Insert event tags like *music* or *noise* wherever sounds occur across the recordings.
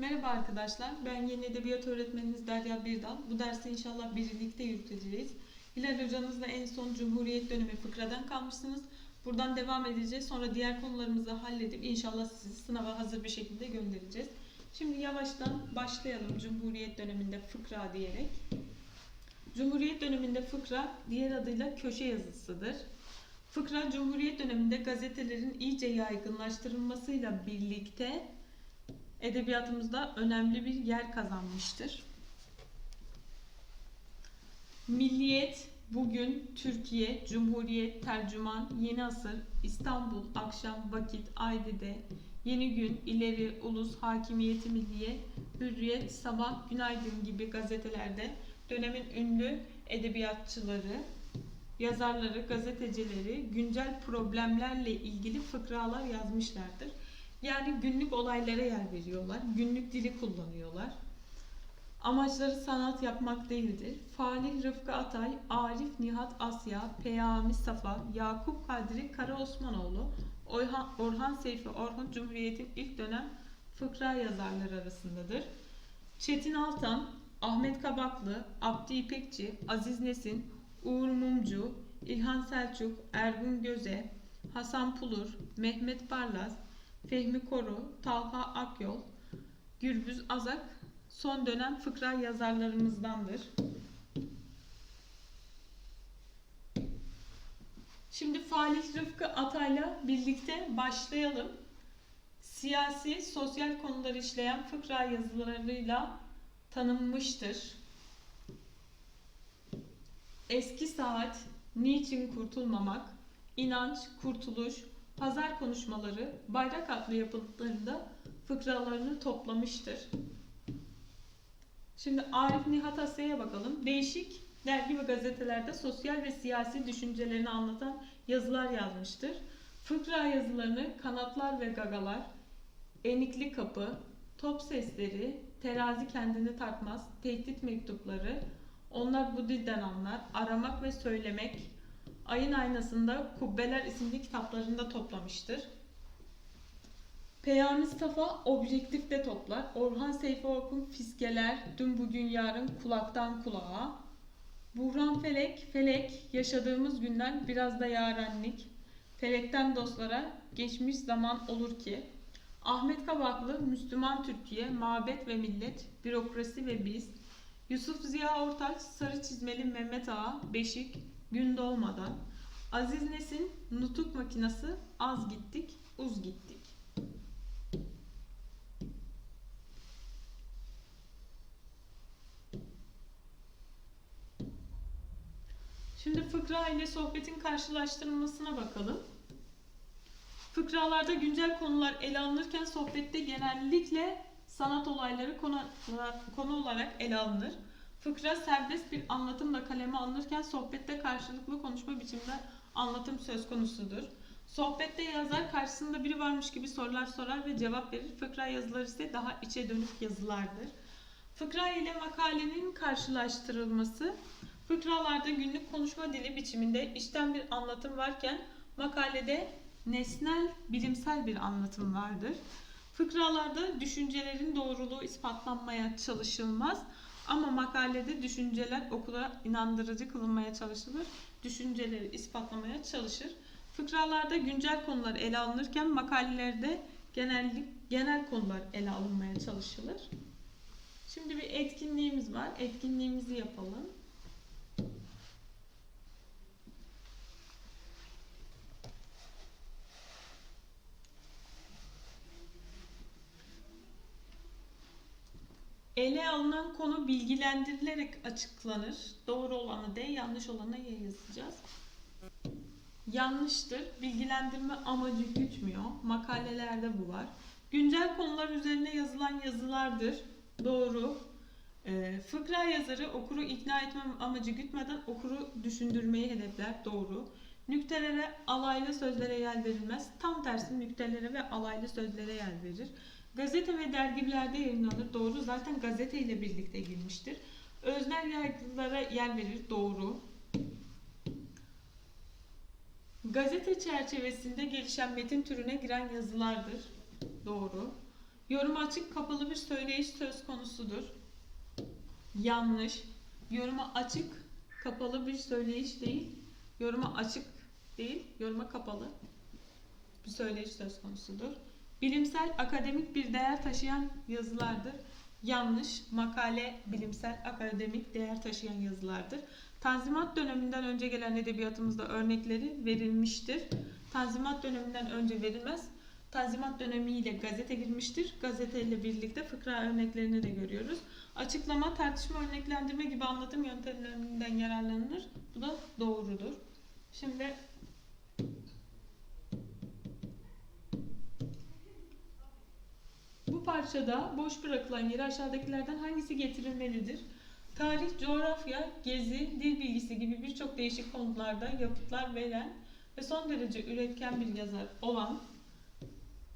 Merhaba arkadaşlar, ben yeni edebiyat öğretmeniniz Derya Birdal. Bu dersi inşallah birlikte yürüteceğiz. Hilal hocanızla en son Cumhuriyet dönemi fıkradan kalmışsınız. Buradan devam edeceğiz. Sonra diğer konularımızı halledip inşallah sizi sınava hazır bir şekilde göndereceğiz. Şimdi yavaştan başlayalım Cumhuriyet döneminde fıkra diyerek. Cumhuriyet döneminde fıkra diğer adıyla köşe yazısıdır. Fıkra Cumhuriyet döneminde gazetelerin iyice yaygınlaştırılmasıyla birlikte edebiyatımızda önemli bir yer kazanmıştır. Milliyet, bugün, Türkiye, Cumhuriyet, tercüman, yeni asır, İstanbul, akşam, vakit, aydede, yeni gün, ileri, ulus, hakimiyeti milliye, hürriyet, sabah, günaydın gibi gazetelerde dönemin ünlü edebiyatçıları, yazarları, gazetecileri güncel problemlerle ilgili fıkralar yazmışlardır. Yani günlük olaylara yer veriyorlar. Günlük dili kullanıyorlar. Amaçları sanat yapmak değildir. Falih Rıfkı Atay, Arif Nihat Asya, Peyami Safa, Yakup Kadri Kara Osmanoğlu, Orhan, Orhan Seyfi Orhun Cumhuriyet'in ilk dönem fıkra yazarları arasındadır. Çetin Altan, Ahmet Kabaklı, Abdi İpekçi, Aziz Nesin, Uğur Mumcu, İlhan Selçuk, Ergun Göze, Hasan Pulur, Mehmet Barlas, Fehmi Koru, Talha Akyol, Gürbüz Azak son dönem fıkra yazarlarımızdandır. Şimdi Falih Rıfkı Atay'la birlikte başlayalım. Siyasi, sosyal konuları işleyen fıkra yazılarıyla tanınmıştır. Eski saat, niçin kurtulmamak, inanç, kurtuluş, pazar konuşmaları, bayrak adlı yapıtlarında fıkralarını toplamıştır. Şimdi Arif Nihat Asya'ya bakalım. Değişik dergi ve gazetelerde sosyal ve siyasi düşüncelerini anlatan yazılar yazmıştır. Fıkra yazılarını Kanatlar ve Gagalar, Enikli Kapı, Top Sesleri, Terazi Kendini Tartmaz, Tehdit Mektupları, Onlar Bu Dilden Anlar, Aramak ve Söylemek, Ayın Aynasında Kubbeler isimli kitaplarında toplamıştır. Peyami Mustafa objektifte toplar. Orhan Seyfi Orkun Fiskeler, Dün Bugün Yarın Kulaktan Kulağa. Buhran Felek, Felek, Yaşadığımız Günden Biraz da Yarenlik. Felekten Dostlara Geçmiş Zaman Olur Ki. Ahmet Kabaklı, Müslüman Türkiye, Mabet ve Millet, Bürokrasi ve Biz. Yusuf Ziya Ortaç, Sarı Çizmeli Mehmet Ağa, Beşik, Gün Doğmadan. Aziz Nesin, Nutuk Makinası, Az Gittik, Uz Gittik. Şimdi fıkra ile sohbetin karşılaştırılmasına bakalım. Fıkralarda güncel konular ele alınırken sohbette genellikle sanat olayları konu, olarak ele alınır. Fıkra serbest bir anlatımla kaleme alınırken sohbette karşılıklı konuşma biçiminde anlatım söz konusudur. Sohbette yazar karşısında biri varmış gibi sorular sorar ve cevap verir. Fıkra yazıları ise daha içe dönük yazılardır. Fıkra ile makalenin karşılaştırılması Fıkralarda günlük konuşma dili biçiminde içten bir anlatım varken makalede nesnel, bilimsel bir anlatım vardır. Fıkralarda düşüncelerin doğruluğu ispatlanmaya çalışılmaz ama makalede düşünceler okula inandırıcı kılınmaya çalışılır. Düşünceleri ispatlamaya çalışır. Fıkralarda güncel konular ele alınırken makalelerde genellik, genel konular ele alınmaya çalışılır. Şimdi bir etkinliğimiz var. Etkinliğimizi yapalım. Ele alınan konu bilgilendirilerek açıklanır. Doğru olanı D, yanlış olanı Y yazacağız. Yanlıştır. Bilgilendirme amacı gütmüyor. Makalelerde bu var. Güncel konular üzerine yazılan yazılardır. Doğru. E, fıkra yazarı okuru ikna etme amacı gütmeden okuru düşündürmeyi hedefler. Doğru. Nüktelere, alaylı sözlere yer verilmez. Tam tersi nüktelere ve alaylı sözlere yer verir. Gazete ve dergilerde yayınlanır. Doğru. Zaten gazete ile birlikte girmiştir. Öznel yargılara yer verir. Doğru. Gazete çerçevesinde gelişen metin türüne giren yazılardır. Doğru. Yoruma açık kapalı bir söyleyiş söz konusudur. Yanlış. Yoruma açık kapalı bir söyleyiş değil. Yoruma açık değil, yoruma kapalı bir söyleyiş söz konusudur. Bilimsel akademik bir değer taşıyan yazılardır. Yanlış. Makale bilimsel akademik değer taşıyan yazılardır. Tanzimat döneminden önce gelen edebiyatımızda örnekleri verilmiştir. Tanzimat döneminden önce verilmez. Tanzimat dönemiyle gazete girmiştir. Gazeteyle birlikte fıkra örneklerini de görüyoruz. Açıklama, tartışma, örneklendirme gibi anlatım yöntemlerinden yararlanılır. Bu da doğrudur. Şimdi bu parçada boş bırakılan yere aşağıdakilerden hangisi getirilmelidir? Tarih, coğrafya, gezi, dil bilgisi gibi birçok değişik konularda yapıtlar veren ve son derece üretken bir yazar olan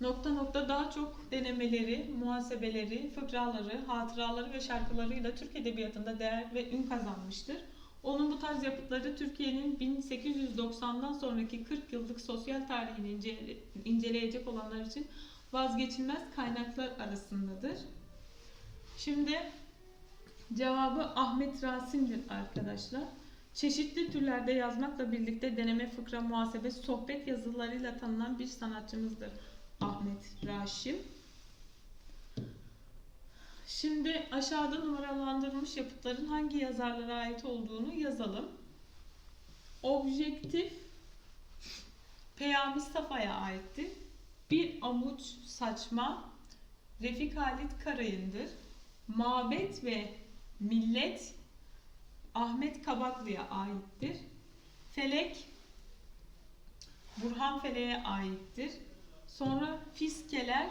nokta nokta daha çok denemeleri, muhasebeleri, fıkraları, hatıraları ve şarkılarıyla Türk Edebiyatı'nda değer ve ün kazanmıştır. Onun bu tarz yapıtları Türkiye'nin 1890'dan sonraki 40 yıllık sosyal tarihini ince- inceleyecek olanlar için vazgeçilmez kaynaklar arasındadır. Şimdi cevabı Ahmet Rasim'dir arkadaşlar. Çeşitli türlerde yazmakla birlikte deneme, fıkra, muhasebe, sohbet yazılarıyla tanınan bir sanatçımızdır. Ahmet Raşim. Şimdi aşağıda numaralandırılmış yapıtların hangi yazarlara ait olduğunu yazalım. Objektif Peyami Safa'ya aittir. Bir amuç saçma Refik Halit Karayın'dır. Mabet ve Millet Ahmet Kabaklı'ya aittir. Felek Burhan Felek'e aittir. Sonra Fiskeler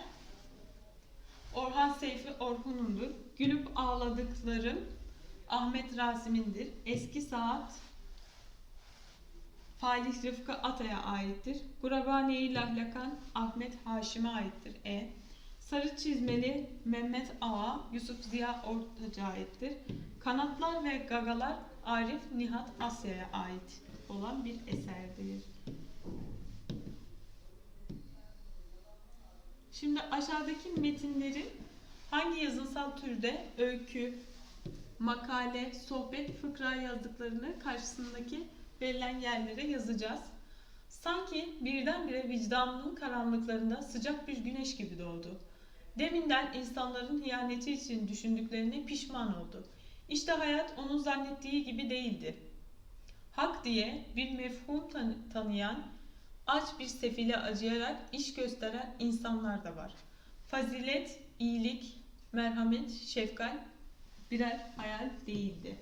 Orhan Seyfi Orhun'undur. Gülüp ağladıklarım Ahmet Rasim'indir. Eski Saat Falih Rıfkı Atay'a aittir. Gurabane-i Lahlakan Ahmet Haşim'e aittir. E. Sarı Çizmeli Mehmet Ağa Yusuf Ziya Ortaç'a aittir. Kanatlar ve Gagalar Arif Nihat Asya'ya ait olan bir eserdir. Şimdi aşağıdaki metinlerin hangi yazınsal türde öykü, makale, sohbet, fıkra yazdıklarını karşısındaki verilen yerlere yazacağız. Sanki birdenbire vicdanının karanlıklarında sıcak bir güneş gibi doğdu. Deminden insanların hiyaneti için düşündüklerine pişman oldu. İşte hayat onun zannettiği gibi değildi. Hak diye bir mefhum tan- tanıyan, aç bir sefile acıyarak iş gösteren insanlar da var. Fazilet, iyilik, merhamet, şefkat birer hayal değildi.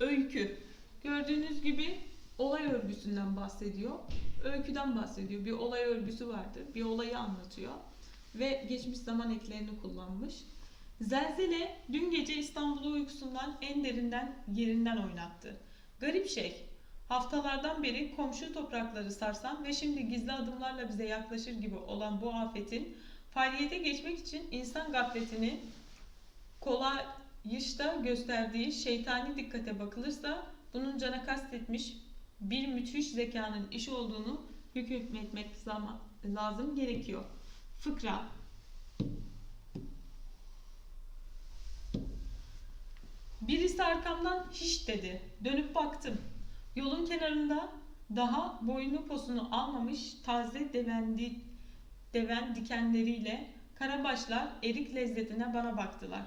Öykü. Gördüğünüz gibi olay örgüsünden bahsediyor. Öyküden bahsediyor. Bir olay örgüsü vardır. Bir olayı anlatıyor. Ve geçmiş zaman eklerini kullanmış. Zelzele dün gece İstanbul'u uykusundan en derinden yerinden oynattı. Garip şey. Haftalardan beri komşu toprakları sarsan ve şimdi gizli adımlarla bize yaklaşır gibi olan bu afetin faaliyete geçmek için insan gafletini kolayışta gösterdiği şeytani dikkate bakılırsa bunun cana kastetmiş bir müthiş zekanın işi olduğunu hükmetmek lazım gerekiyor. Fıkra Birisi arkamdan hiç dedi. Dönüp baktım. Yolun kenarında daha boynu posunu almamış taze devendi, deven dikenleriyle karabaşlar erik lezzetine bana baktılar.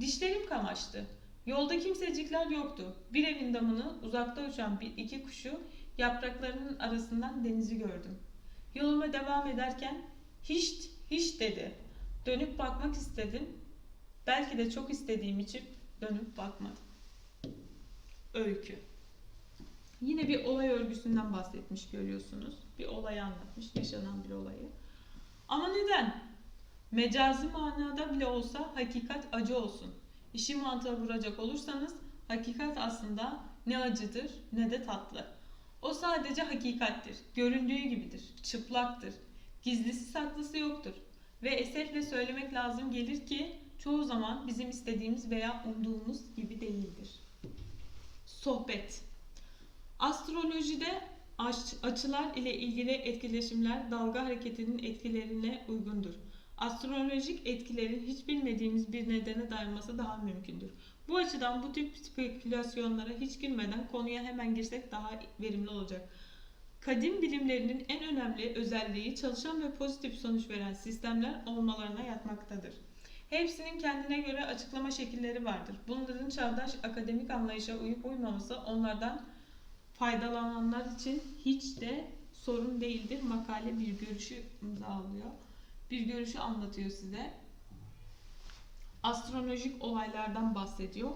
Dişlerim kamaştı. Yolda kimsecikler yoktu. Bir evin damını uzakta uçan bir iki kuşu yapraklarının arasından denizi gördüm. Yoluma devam ederken hiç hiç dedi. Dönüp bakmak istedim. Belki de çok istediğim için dönüp bakmadım. Öykü. Yine bir olay örgüsünden bahsetmiş görüyorsunuz. Bir olayı anlatmış, yaşanan bir olayı. Ama neden? Mecazi manada bile olsa hakikat acı olsun. İşi mantığa vuracak olursanız hakikat aslında ne acıdır ne de tatlı. O sadece hakikattir. Göründüğü gibidir. Çıplaktır. Gizlisi saklısı yoktur. Ve esefle söylemek lazım gelir ki çoğu zaman bizim istediğimiz veya umduğumuz gibi değildir. Sohbet Astrolojide aç- açılar ile ilgili etkileşimler dalga hareketinin etkilerine uygundur. Astrolojik etkilerin hiç bilmediğimiz bir nedene dayanması daha mümkündür. Bu açıdan bu tip spekülasyonlara hiç girmeden konuya hemen girsek daha verimli olacak. Kadim bilimlerinin en önemli özelliği çalışan ve pozitif sonuç veren sistemler olmalarına yatmaktadır. Hepsinin kendine göre açıklama şekilleri vardır. Bunların çağdaş akademik anlayışa uyup uymaması onlardan faydalananlar için hiç de sorun değildir. Makale bir görüşü imzalıyor. Bir görüşü anlatıyor size. Astrolojik olaylardan bahsediyor.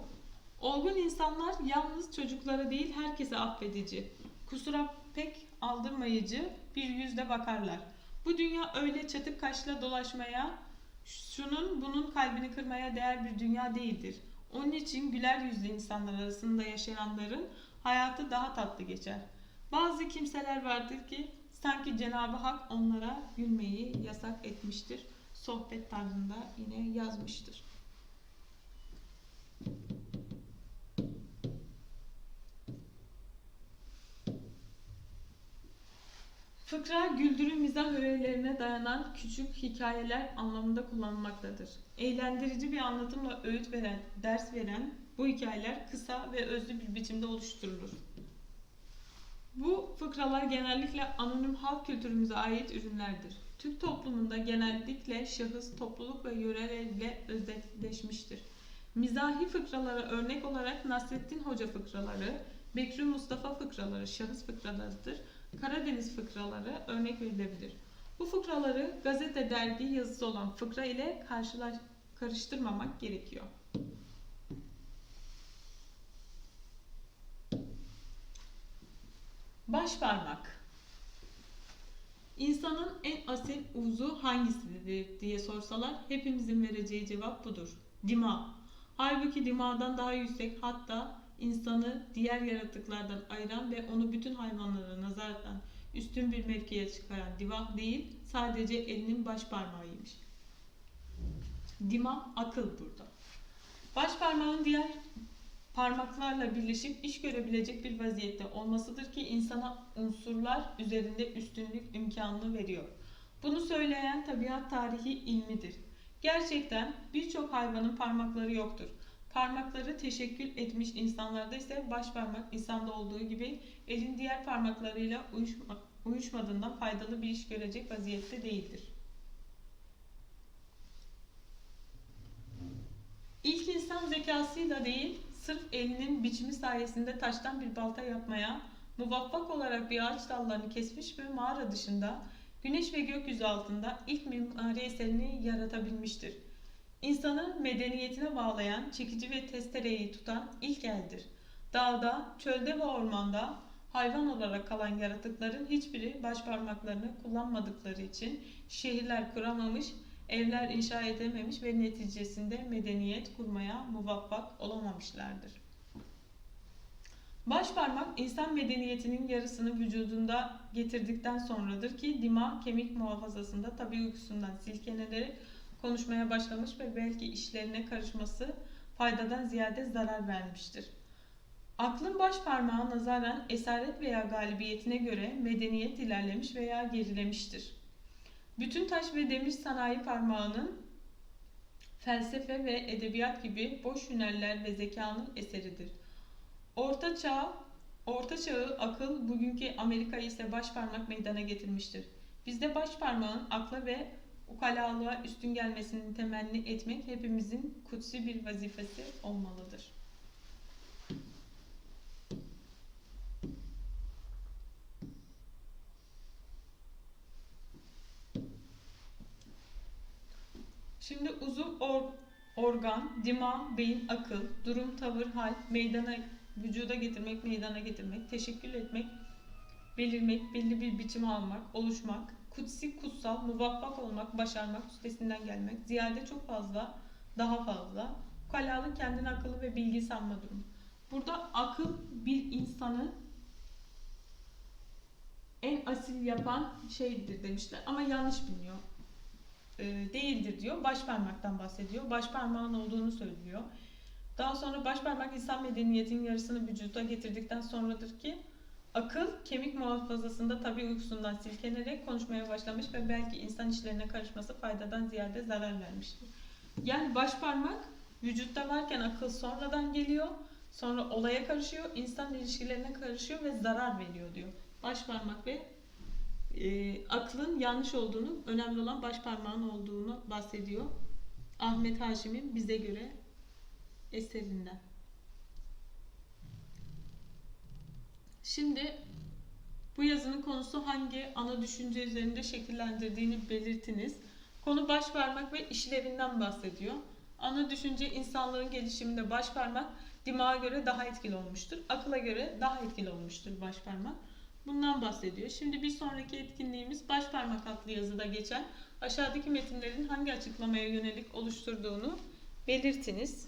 Olgun insanlar yalnız çocuklara değil herkese affedici. Kusura pek aldırmayıcı bir yüzle bakarlar. Bu dünya öyle çatık kaşla dolaşmaya, şunun bunun kalbini kırmaya değer bir dünya değildir. Onun için güler yüzlü insanlar arasında yaşayanların hayatı daha tatlı geçer. Bazı kimseler vardır ki sanki Cenab-ı Hak onlara gülmeyi yasak etmiştir. Sohbet tarzında yine yazmıştır. Fıkra, güldürü mizah öğelerine dayanan küçük hikayeler anlamında kullanılmaktadır. Eğlendirici bir anlatımla öğüt veren, ders veren bu hikayeler kısa ve özlü bir biçimde oluşturulur. Bu fıkralar genellikle anonim halk kültürümüze ait ürünlerdir. Türk toplumunda genellikle şahıs, topluluk ve yörelerle özelleşmiştir. Mizahi fıkralara örnek olarak Nasrettin Hoca fıkraları, Bekri Mustafa fıkraları şahıs fıkralarıdır. Karadeniz fıkraları örnek verilebilir. Bu fıkraları gazete, dergi yazısı olan fıkra ile karşılaş karıştırmamak gerekiyor. Baş parmak. İnsanın en asil uzu hangisidir diye sorsalar hepimizin vereceği cevap budur. Dima. Halbuki dimağdan daha yüksek hatta insanı diğer yaratıklardan ayıran ve onu bütün hayvanlara nazaran üstün bir mevkiye çıkaran divah değil sadece elinin baş parmağıymış. Dima akıl burada. Baş parmağın diğer parmaklarla birleşip iş görebilecek bir vaziyette olmasıdır ki insana unsurlar üzerinde üstünlük imkanını veriyor. Bunu söyleyen tabiat tarihi ilmidir. Gerçekten birçok hayvanın parmakları yoktur. Parmakları teşekkül etmiş insanlarda ise baş parmak insanda olduğu gibi elin diğer parmaklarıyla uyuşma, uyuşmadığından faydalı bir iş görecek vaziyette değildir. İlk insan zekasıyla değil, sırf elinin biçimi sayesinde taştan bir balta yapmaya, muvaffak olarak bir ağaç dallarını kesmiş ve mağara dışında, güneş ve gökyüzü altında ilk mimari eserini yaratabilmiştir. İnsanı medeniyetine bağlayan, çekici ve testereyi tutan ilk eldir. Dağda, çölde ve ormanda hayvan olarak kalan yaratıkların hiçbiri baş parmaklarını kullanmadıkları için şehirler kuramamış, evler inşa edememiş ve neticesinde medeniyet kurmaya muvaffak olamamışlardır. Baş parmak insan medeniyetinin yarısını vücudunda getirdikten sonradır ki dima kemik muhafazasında tabi uykusundan silkeneleri konuşmaya başlamış ve belki işlerine karışması faydadan ziyade zarar vermiştir. Aklın baş parmağı nazaran esaret veya galibiyetine göre medeniyet ilerlemiş veya gerilemiştir. Bütün taş ve demir sanayi parmağının felsefe ve edebiyat gibi boş hünerler ve zekanın eseridir. Orta çağ, orta çağı akıl bugünkü Amerika ise baş parmak meydana getirmiştir. Bizde baş parmağın akla ve ukalalığa üstün gelmesini temenni etmek hepimizin kutsi bir vazifesi olmalıdır. Şimdi uzuv or, organ, dima, beyin, akıl, durum, tavır, hal, meydana, vücuda getirmek, meydana getirmek, teşekkür etmek, belirmek, belli bir biçim almak, oluşmak, kutsi, kutsal, muvaffak olmak, başarmak, üstesinden gelmek, ziyade çok fazla, daha fazla. Ukalalık kendini akıllı ve bilgi sanma durumu. Burada akıl bir insanı en asil yapan şeydir demişler ama yanlış biliniyor. Ee, değildir diyor. Baş parmaktan bahsediyor. Baş parmağın olduğunu söylüyor. Daha sonra baş parmak insan medeniyetinin yarısını vücuda getirdikten sonradır ki Akıl kemik muhafazasında tabi uykusundan silkenerek konuşmaya başlamış ve belki insan işlerine karışması faydadan ziyade zarar vermiştir. Yani baş parmak vücutta varken akıl sonradan geliyor. Sonra olaya karışıyor, insan ilişkilerine karışıyor ve zarar veriyor diyor. Baş parmak ve e, aklın yanlış olduğunu, önemli olan baş parmağın olduğunu bahsediyor. Ahmet Haşim'in bize göre eserinden. Şimdi bu yazının konusu hangi ana düşünce üzerinde şekillendirdiğini belirtiniz. Konu baş parmak ve işlevinden bahsediyor. Ana düşünce insanlığın gelişiminde baş parmak dimağa göre daha etkili olmuştur. Akıla göre daha etkili olmuştur baş parmak. Bundan bahsediyor. Şimdi bir sonraki etkinliğimiz baş parmak adlı yazıda geçen aşağıdaki metinlerin hangi açıklamaya yönelik oluşturduğunu belirtiniz.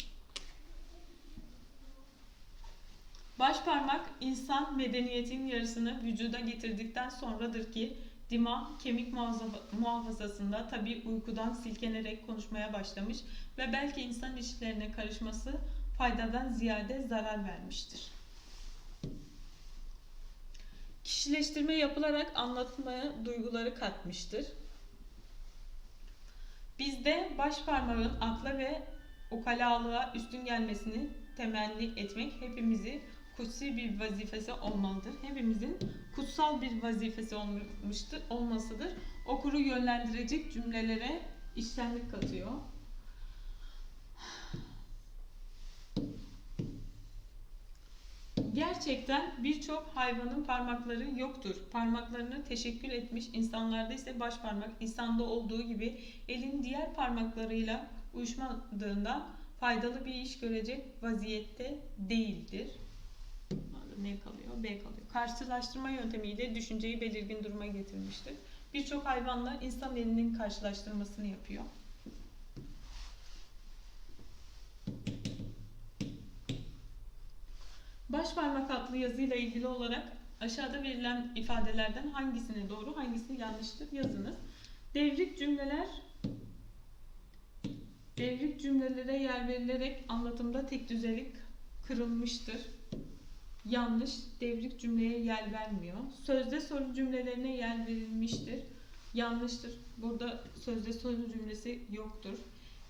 Baş parmak insan medeniyetinin yarısını vücuda getirdikten sonradır ki dima kemik muhafaza- muhafazasında tabi uykudan silkenerek konuşmaya başlamış ve belki insan ilişkilerine karışması faydadan ziyade zarar vermiştir. Kişileştirme yapılarak anlatmaya duyguları katmıştır. Bizde baş parmağın akla ve ukalalığa üstün gelmesini temenni etmek hepimizi kutsi bir vazifesi olmalıdır. Hepimizin kutsal bir vazifesi olmuştur, olmasıdır. Okuru yönlendirecek cümlelere içtenlik katıyor. Gerçekten birçok hayvanın parmakları yoktur. Parmaklarını teşekkür etmiş insanlarda ise baş parmak insanda olduğu gibi elin diğer parmaklarıyla uyuşmadığında faydalı bir iş görecek vaziyette değildir. Ne kalıyor? B kalıyor. Karşılaştırma yöntemiyle düşünceyi belirgin duruma getirmiştir. Birçok hayvanla insan elinin karşılaştırmasını yapıyor. Baş parmak adlı yazıyla ilgili olarak aşağıda verilen ifadelerden hangisine doğru, hangisi yanlıştır yazınız. Devrik cümleler devrik cümlelere yer verilerek anlatımda tek düzelik kırılmıştır. Yanlış, devrik cümleye yer vermiyor. Sözde soru cümlelerine yer verilmiştir. Yanlıştır. Burada sözde soru cümlesi yoktur.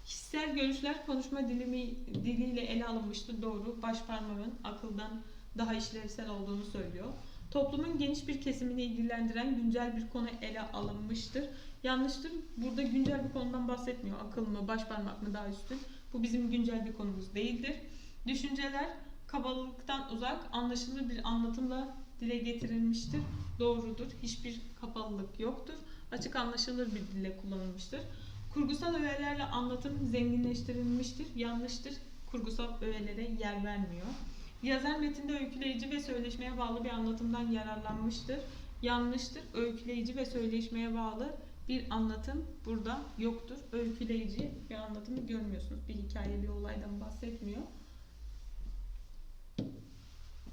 Kişisel görüşler konuşma dilimi, diliyle ele alınmıştır. Doğru. Baş parmağın akıldan daha işlevsel olduğunu söylüyor. Toplumun geniş bir kesimini ilgilendiren güncel bir konu ele alınmıştır. Yanlıştır. Burada güncel bir konudan bahsetmiyor. Akıl mı, baş parmak mı daha üstün? Bu bizim güncel bir konumuz değildir. Düşünceler kabalıktan uzak, anlaşılır bir anlatımla dile getirilmiştir. Doğrudur. Hiçbir kapalılık yoktur. Açık anlaşılır bir dille kullanılmıştır. Kurgusal öğelerle anlatım zenginleştirilmiştir. Yanlıştır. Kurgusal öğelere yer vermiyor. Yazar metinde öyküleyici ve söyleşmeye bağlı bir anlatımdan yararlanmıştır. Yanlıştır. Öyküleyici ve söyleşmeye bağlı bir anlatım burada yoktur. Öyküleyici bir anlatımı görmüyorsunuz. Bir hikaye, bir olaydan bahsetmiyor.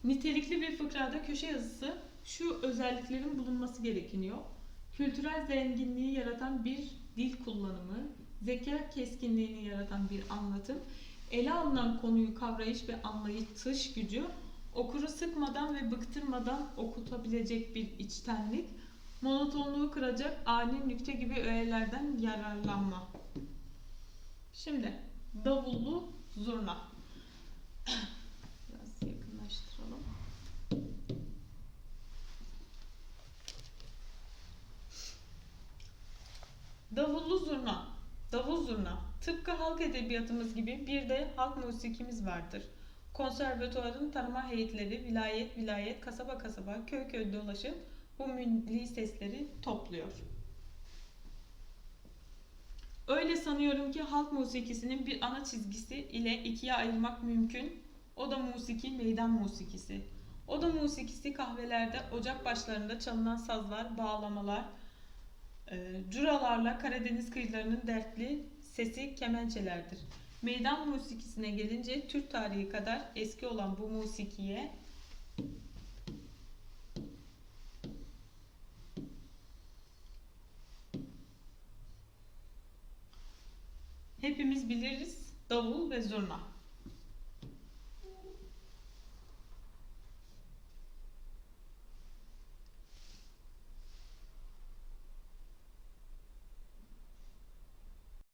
Nitelikli bir fıkrada köşe yazısı şu özelliklerin bulunması gerekiyor. Kültürel zenginliği yaratan bir dil kullanımı, zeka keskinliğini yaratan bir anlatım, ele alınan konuyu kavrayış ve anlayış gücü, okuru sıkmadan ve bıktırmadan okutabilecek bir içtenlik, monotonluğu kıracak ani nükte gibi öğelerden yararlanma. Şimdi davullu zurna. *clears throat* Biraz yakınlaştıralım. Davullu zurna. Davul zurna. Tıpkı halk edebiyatımız gibi bir de halk musikimiz vardır. Konservatuarın tanıma heyetleri vilayet vilayet, kasaba kasaba, köy köy dolaşıp bu milli sesleri topluyor. Öyle sanıyorum ki halk musikisinin bir ana çizgisi ile ikiye ayırmak mümkün. O da musiki, meydan musikisi. O da musikisi kahvelerde, ocak başlarında çalınan sazlar, bağlamalar, curalarla Karadeniz kıyılarının dertli sesi kemençelerdir. Meydan musikisine gelince Türk tarihi kadar eski olan bu musikiye hepimiz biliriz davul ve zurna.